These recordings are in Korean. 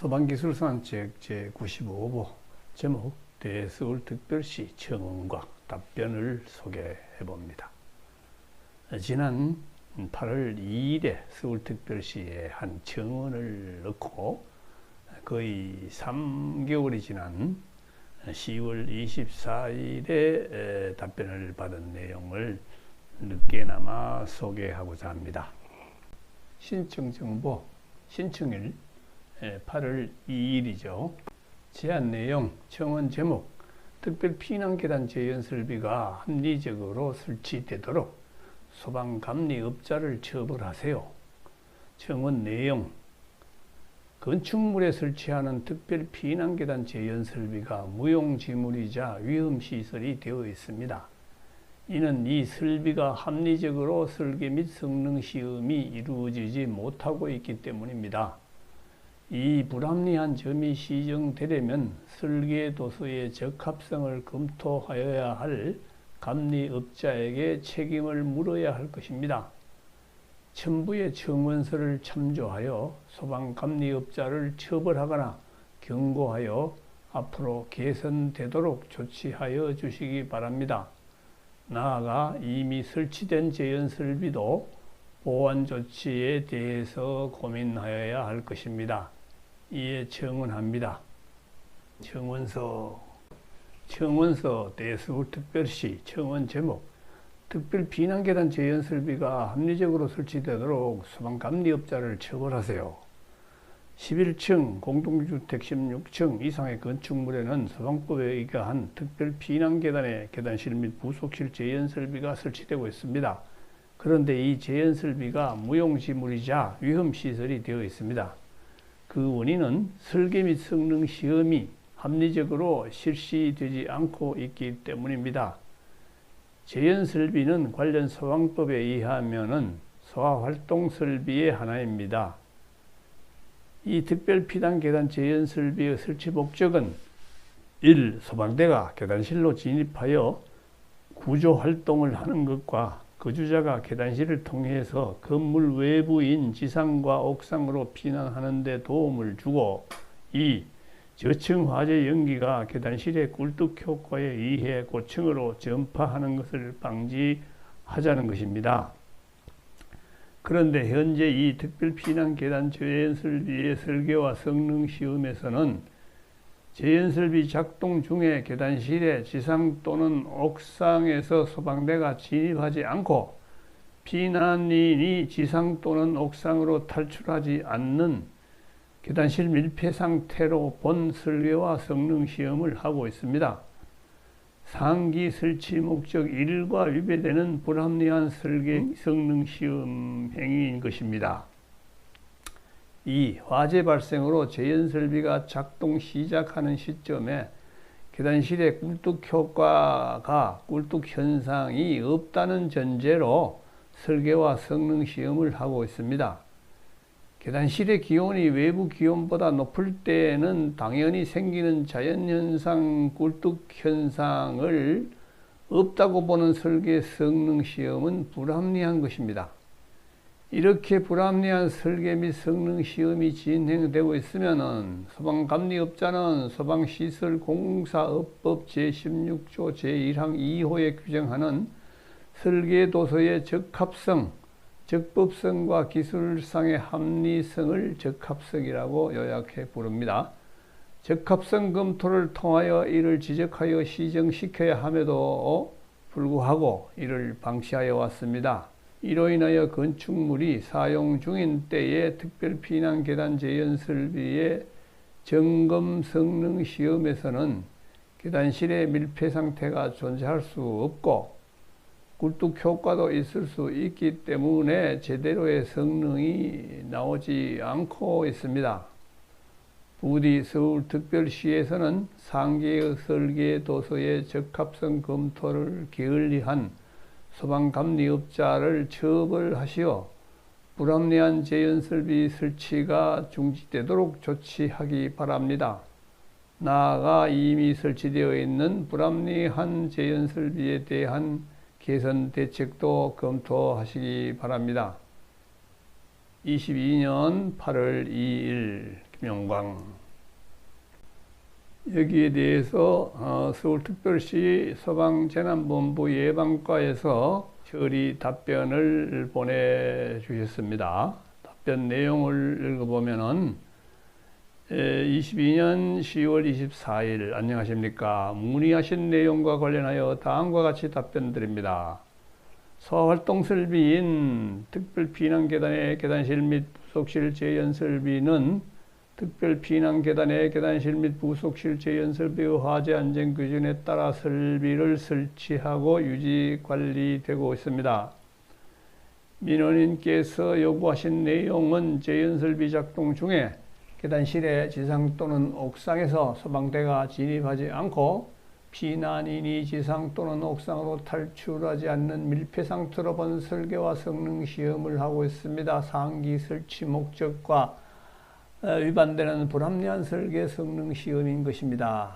소방기술산책 제95호 제목 대서울특별시 청원과 답변을 소개해 봅니다. 지난 8월 2일에 서울특별시에 한 청원을 넣고 거의 3개월이 지난 10월 24일에 답변을 받은 내용을 늦게나마 소개하고자 합니다. 신청 정보, 신청일 8월 2일이죠. 제안 내용, 청원 제목, 특별 피난계단 재연설비가 합리적으로 설치되도록 소방감리업자를 처벌하세요. 청원 내용, 건축물에 설치하는 특별 피난계단 재연설비가 무용지물이자 위험시설이 되어 있습니다. 이는 이 설비가 합리적으로 설계 및 성능 시험이 이루어지지 못하고 있기 때문입니다. 이 불합리한 점이 시정되려면 설계도서의 적합성을 검토하여야 할 감리업자에게 책임을 물어야 할 것입니다. 첨부의 청원서를 참조하여 소방감리업자를 처벌하거나 경고하여 앞으로 개선되도록 조치하여 주시기 바랍니다. 나아가 이미 설치된 재연설비도 보완 조치에 대해서 고민하여야 할 것입니다. 이에 청원합니다. 청원서 청원서 대서울특별시 청원 제목 특별 비난계단 재연설비가 합리적으로 설치되도록 소방감리업자를 처벌하세요. 11층 공동주택 16층 이상의 건축물에는 소방법에 의거한 특별 비난계단의 계단실 및 부속실 재연설비가 설치되고 있습니다. 그런데 이 재연설비가 무용지물이자 위험시설이 되어 있습니다. 그 원인은 설계 및 성능 시험이 합리적으로 실시되지 않고 있기 때문입니다. 재연설비는 관련 소방법에 의하면 소화활동 설비의 하나입니다. 이 특별 피단 계단 재연설비의 설치 목적은 1. 소방대가 계단실로 진입하여 구조 활동을 하는 것과 거주자가 계단실을 통해서 건물 외부인 지상과 옥상으로 피난하는 데 도움을 주고 2. 저층 화재 연기가 계단실의 꿀뚝 효과에 의해 고층으로 전파하는 것을 방지하자는 것입니다. 그런데 현재 이 특별 피난 계단 재연설비의 설계와 성능 시험에서는 재연설비 작동 중에 계단실에 지상 또는 옥상에서 소방대가 진입하지 않고 피난인이 지상 또는 옥상으로 탈출하지 않는 계단실 밀폐 상태로 본 설계와 성능 시험을 하고 있습니다. 상기 설치 목적 1과 위배되는 불합리한 설계 성능 시험 행위인 것입니다. 2. 화재 발생으로 재연설비가 작동 시작하는 시점에 계단실의 꿀뚝 효과가 꿀뚝 현상이 없다는 전제로 설계와 성능 시험을 하고 있습니다. 계단실의 기온이 외부 기온보다 높을 때에는 당연히 생기는 자연현상 꿀뚝 현상을 없다고 보는 설계 성능 시험은 불합리한 것입니다. 이렇게 불합리한 설계 및 성능 시험이 진행되고 있으면 소방감리업자는 소방시설공사업법 제16조 제1항 2호에 규정하는 설계도서의 적합성, 적법성과 기술상의 합리성을 적합성이라고 요약해 부릅니다. 적합성 검토를 통하여 이를 지적하여 시정시켜야 함에도 불구하고 이를 방치하여 왔습니다. 이로 인하여 건축물이 사용 중인 때에 특별 피난 계단 재연 설비의 점검 성능 시험에서는 계단실의 밀폐 상태가 존재할 수 없고 굴뚝 효과도 있을 수 있기 때문에 제대로의 성능이 나오지 않고 있습니다. 부디 서울특별시에서는 상계의 설계 도서의 적합성 검토를 게을리한 소방감리업자를 처벌하시어 불합리한 재연설비 설치가 중지되도록 조치하기 바랍니다. 나아가 이미 설치되어 있는 불합리한 재연설비에 대한 개선 대책도 검토하시기 바랍니다. 22년 8월 2일 김영광 여기에 대해서 어, 서울특별시 서방재난본부 예방과에서 처리 답변을 보내주셨습니다. 답변 내용을 읽어보면은 22년 10월 24일 안녕하십니까 문의하신 내용과 관련하여 다음과 같이 답변 드립니다. 소활동 설비인 특별 피난 계단의 계단실 및 부속실 재연설비는 특별 피난 계단의 계단실 및 부속실 재연설비의 화재 안전 기준에 따라 설비를 설치하고 유지 관리되고 있습니다. 민원인께서 요구하신 내용은 재연설비 작동 중에 계단실의 지상 또는 옥상에서 소방대가 진입하지 않고 피난인이 지상 또는 옥상으로 탈출하지 않는 밀폐 상태로 본 설계와 성능 시험을 하고 있습니다. 상기 설치 목적과 어, 위반되는 불합리한 설계 성능 시험인 것입니다.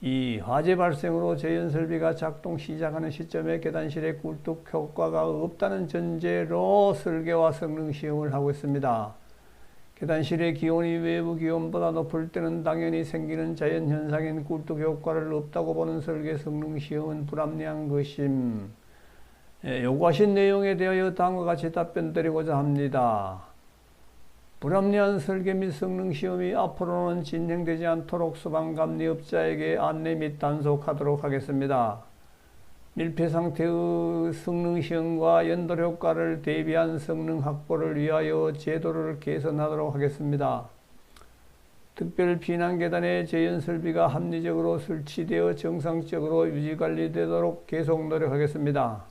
이 화재 발생으로 재연설비가 작동 시작하는 시점에 계단실에 굴뚝 효과가 없다는 전제로 설계와 성능 시험을 하고 있습니다. 계단실의 기온이 외부 기온보다 높을 때는 당연히 생기는 자연현상인 굴뚝 효과를 없다고 보는 설계 성능 시험은 불합리한 것임. 예, 요구하신 내용에 대하여 다음과 같이 답변 드리고자 합니다. 불합리한 설계 및 성능 시험이 앞으로는 진행되지 않도록 소방감리업자에게 안내 및 단속하도록 하겠습니다. 밀폐 상태의 성능 시험과 연돌 효과를 대비한 성능 확보를 위하여 제도를 개선하도록 하겠습니다. 특별 피난 계단의 재연 설비가 합리적으로 설치되어 정상적으로 유지 관리되도록 계속 노력하겠습니다.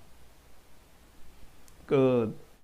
끝.